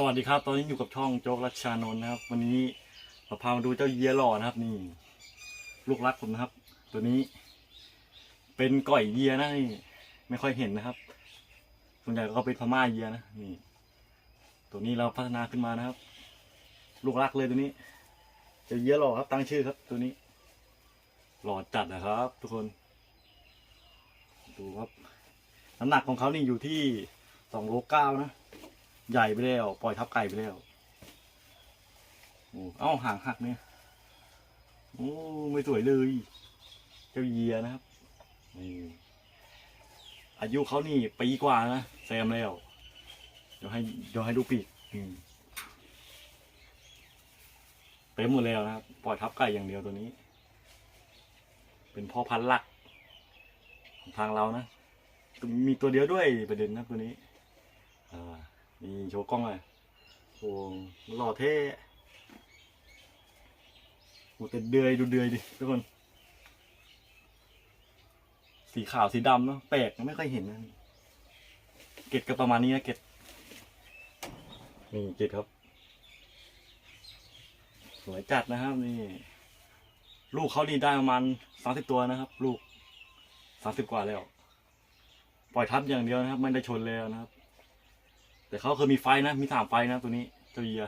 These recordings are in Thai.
สวัสดีครับ ตอนนี้อยู่กับช่องโจ๊กรัชชานนท์นะครับ วันนี้เราพามาดูเจ้าเยียหล่อนะครับ นี่ ลูกรักผมนะครับ ตัวนี้ เป็นก่อยเยียนะนี่ไม่ค่อยเห็นนะครับส่วนใหญ่ก็เป็นพม่าเยียนะนี่ ตัวนี้เราพัฒนาขึ้นมานะครับ ลูกรักเลยตัวนี้เจ้าเยียหล่อครับ ตั้งชื่อครับ ตัวนี้ หล่อจัดนะครับ ทุกคน ดูครับน้ำหนักของเขานี่อยู่ที่สองโลเก้านะ ใหญ่ไปแล้วปล่อยทับไก่ไปแล้วโอ้เอ้าหางหักเนี่ยโอ้ไม่สวยเลย เจ้าเยียนะครับอายุเขานี่ปีกว่านะแซมแล้ว เดี๋ยวให้เดี๋ยวให้ดูปีกเต็มหมดแล้วนะครับ ปล่อยทับไก่อย่างเดียวตัวนี้ เป็นพ่อพันธุ์หลัก ของทางเรานะ มีตัวเดียวด้วยประเด็นนะตัวนี้อ่า นี่โชว์กล้องเลยโอ้หล่อเท่โอ้แต่เดือยดูเดือยดิทุกคน สีขาวสีดำเนาะแปลกไม่ค่อยเห็นนะเกตก็ประมาณนี้นะเกตนี่เกตครับ สวยจัดนะครับนี่ ลูกเขานี่ได้ประมาณสามสิบตัวนะครับ ลูกสามสิบกว่าแล้ว ปล่อยทับอย่างเดียวนะครับ ไม่ได้ชนแล้วนะครับ แต่เขาเคยมีไฟนะ มีสามไฟนะตัวนี้เจ้าเยีย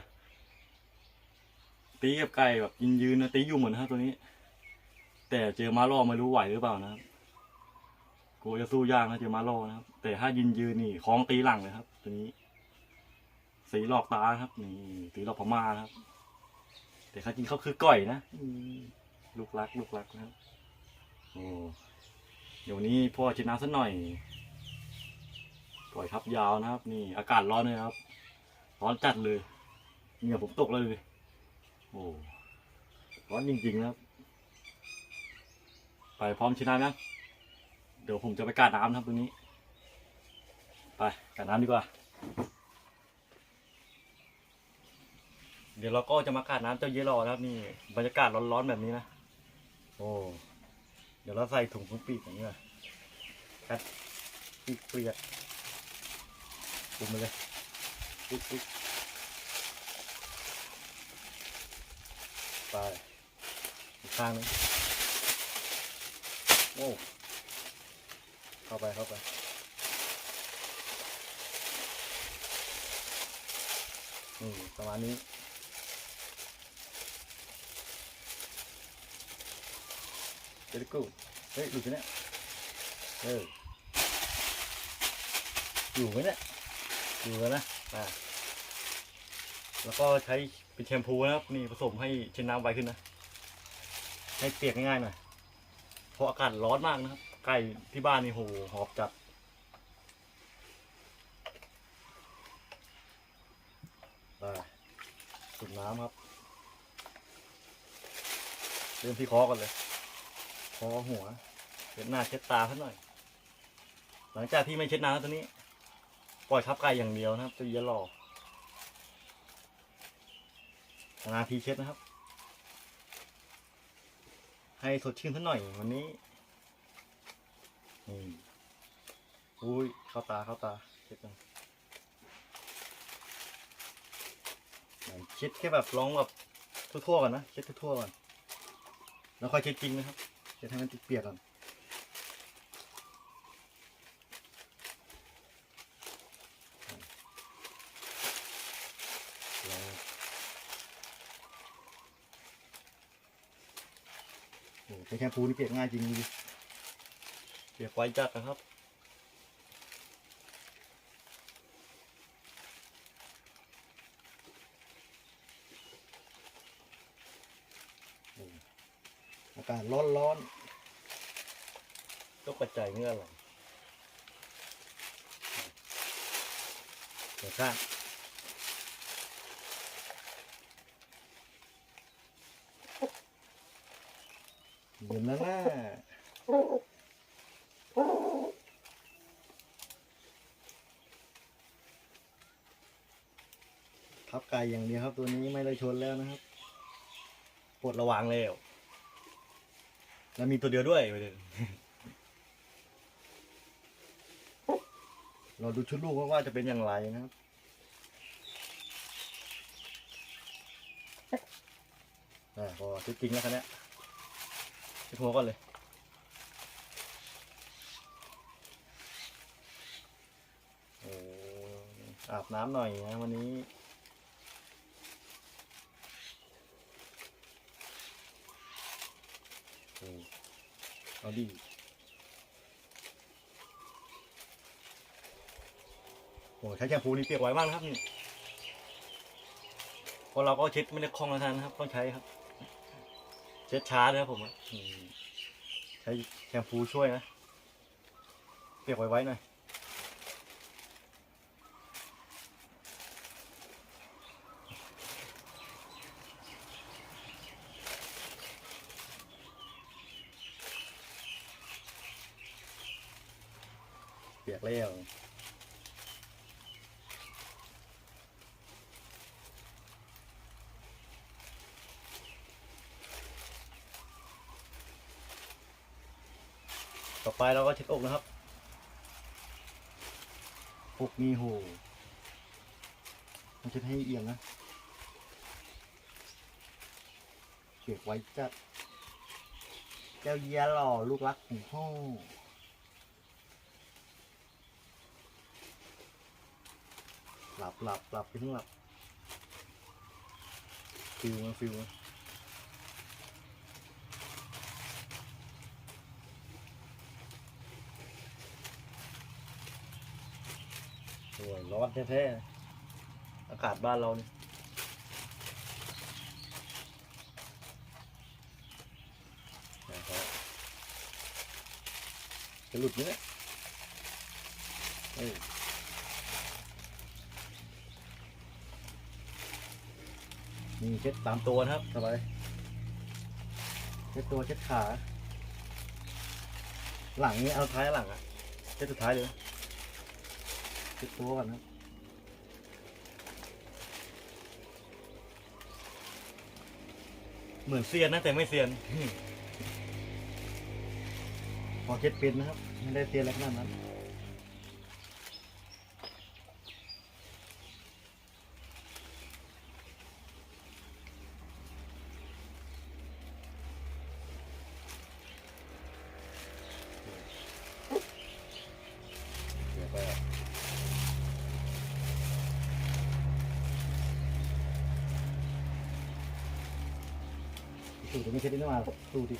ตีกับไก่แบบยืนยืนนะตีอยู่เหมือนนะตัวนี้ แต่เจอมาล่อไม่รู้ไหวหรือเปล่านะครับกูจะสู้ยากนะเจอมาล่อนะครับ แต่ถ้ายืนยืนนี่คล้องตีหลังเลยครับ ตัวนี้ สีหลอกตาครับ นี่สีหลอกพม่านะครับ แต่เขาจริงเขาคือก่อยนะลูกรัก ลูกรักนะครับโอ้เดี๋ยวนนี้พ่อชนะสักหน่อย ปล่อยทับยาวนะครับ นี่อากาศร้อนเลยครับ ร้อนจัดเลยเหงื่อผมตกเลยโอ้ร้อนจริงๆนะครับ ไปพร้อมชินะนะเดี๋ยวผมจะไปกาดน้ำครับตรงนี้ ไปกาดน้ำดีกว่า เดี๋ยวเราก็จะมากาดน้ำเจ้าเยลอนะครับนี่บรรยากาศร้อนๆแบบนี้นะโอ้เดี๋ยวเราใส่ถุงคลุมปีกอย่างนี้ก่อนกัดปีกเปียก คุมไปเลยปุ๊บปุ๊บไปอีกข้างนึงโอ้เข้าไปเข้าไปนี่ประมาณนี้เจลิกูเฮ้ยอยู่ที่เนี่ยเอออยู่ไหมเนี่ย อยู่แล้วนะอ่าแล้วก็ใช้เป็นแชมพูนะครับนี่ผสมให้ชิ้นน้ำไวขึ้นนะ ให้เปียกง่ายๆหน่อยเพราะอากาศร้อนมากนะครับไก่ที่บ้านนี่โหหอบจัดไปสุดน้ำครับ เริ่มที่คอกันเลยคอหัวเช็ดหน้าเช็ดตาสักหน่อย หลังจากที่ไม่เช็ดน้ำตัวนี้ ปล่อยทับไก่อย่างเดียวนะครับตัวเยียหล่อนาทีเช็ดนะครับ ให้สดชื่นสักหน่อยวันนี้นี่อุ้ยเข้าตาเข้าตาเช็ดกันเช็ดแค่แบบลองแบบทั่วๆก่อนนะเช็ดทั่วๆก่อนแล้วค่อยเช็ดจริงนะครับเช็ดให้มันติดเปียกก่อน แล้ว โอ้ใช้แชมพูนี่เปียกง่ายจริงดิเปียกไวจัดนะครับโอ้อากาศร้อนร้อนๆก็กระจายเหงื่อไหลเดี๋ยวข้าง เดี๋ยวนะน่าทับไก่อย่างเดียวครับ ตัวนี้ไม่ได้ชนแล้วนะครับปวดระวังแล้ว แล้วมีตัวเดียวด้วยไปเลยเราดูชุดลูกว่าจะเป็นอย่างไรนะครับอ่าพอช็ดจริงแล้วคันเนี้ย เช็ดหัวก่อนเลย โอ้อาบน้ำหน่อยนะวันนี้ โอ้เอาดีโอ้ใช้แชมพูนี่เปียกไวมากนะครับนี่พราะเราก็เช็ดไม่ได้คล่องแล้วนะครับต้องใช้ครับ เช็ดช้าเลยครับผมอะอืมใช้แชมพูช่วยนะเปียกไว้ๆหน่อยเปียกแล้ว ไปเราก็เช็ดอกนะครับอกมีหูมันจะให้เอียงนะเปียกไว้จัด เจ้าเยียหล่อลูกรักของพ่อหลับหลับหลับไปทั้งหลับฟิวมาฟิวมา โอ้ยร้อนแท้ๆ อากาศบ้านเรานี่นะครับจะหลุดไหมเนี่ยเอ้ยนี่เช็ดตามตัวนะครับสบายเช็ดตัวเช็ดขา หลังนี้เอาท้ายหลังอะเช็ดสุดท้ายเลย เช็ดตัวก่อนนะเหมือนเซียนนะแต่ไม่เซียนพอเช็ดเป็นนะครับ ไม่ได้เซียนอะไรขนาดนั้น สูตรไม่ใช่ได้มาสูตรดิ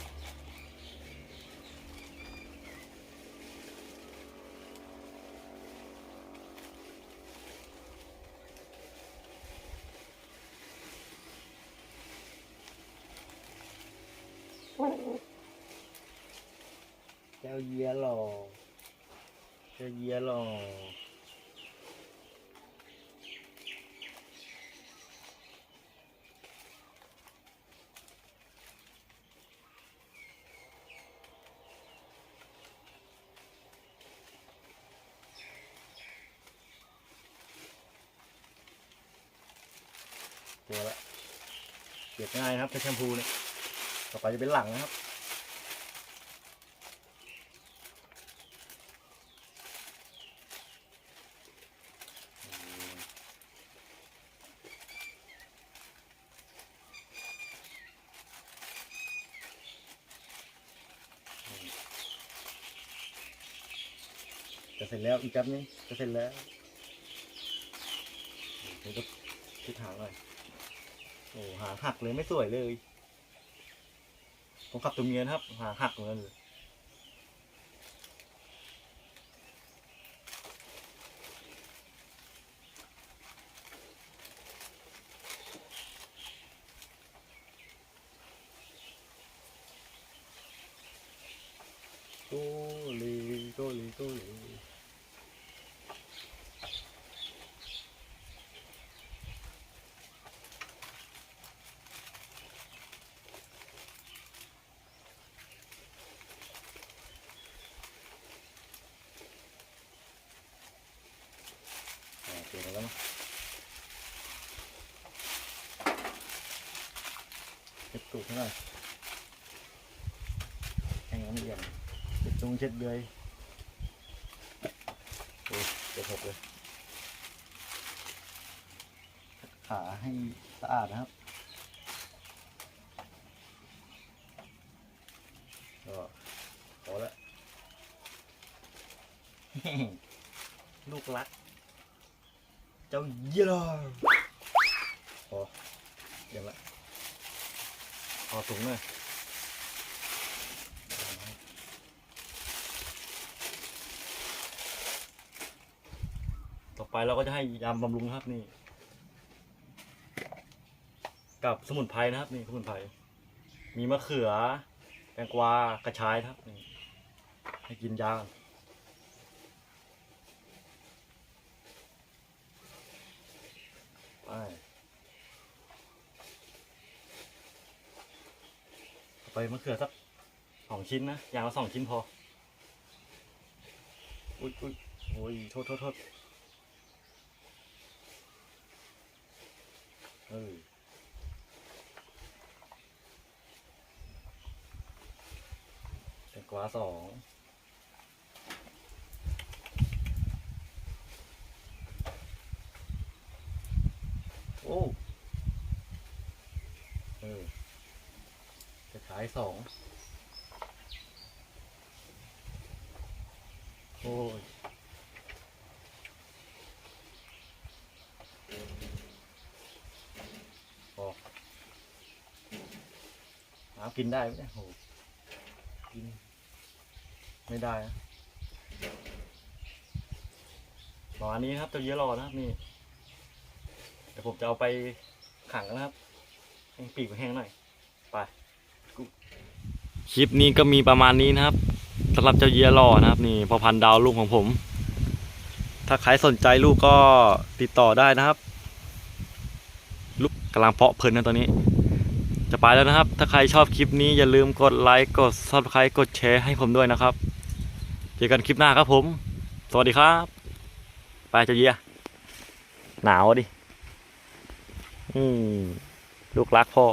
เจ้าเยียหล่อเจ้าเยียหล่อ ตัวละเปียง่ายนะครับใช้แชมพูเนี่ยต่อไปจะเป็นหลังนะครับจะเสร็จแล้วอีกแป๊บนึงจะเสร็จแล้วเดี๋ยวก็ทิศทางหน่อย โอ้หางหักเลยไม่สวยเลย ผมขับตัวเมียนะครับ หางหักเหมือนกันเลย ใช่ไหมแห้งละเอียดเช็ดตรงเช็ดเดือยโอ้เจ็บหกเลยขาให้สะอาดนะครับ ก็พอแล้วลูกรัก เจ้าเยลโอ้ยังละ พอถุงเลยต่อไปเราก็จะให้ยำบำรุงครับนี่ กับสมุนไพรนะครับ นี่สมุนไพรมีมะเขือ แตงกวากระชายครับนี่ให้กินยากันไปเอา ไปมะเขือสักสองชิ้นนะ อย่างละสองชิ้นพอ อุ้ยอุ้ยโอ้ยโทษโทษโทษเออแตงกวาสองโอ้เออจะขายสองโอ้ยพอกหากินได้ไหมเนี่ยโหกิน ไม่ได้นะประมาณนี้นะครับเจ้าเยอะรอนะครับนี่เดี๋ยวผมจะเอาไปขังนะครับให้ปีกมันแห้งหน่อย ไป คลิปนี้ก็มีประมาณนี้นะครับสำหรับเจ้าเยียรอนะครับ นี่พอพันดาวลูกของผม ถ้าใครสนใจลูกก็ติดต่อได้นะครับ ลูกกำลังเพาะเพลินนะตอนนี้ จะไปแล้วนะครับ ถ้าใครชอบคลิปนี้อย่าลืมกดไลค์กด subscribe กดแชร์ให้ผมด้วยนะครับเจอกันคลิปหน้าครับผม สวัสดีครับ ไปเจ้าเยียหนาวดิ อืมลูกรักพ่อ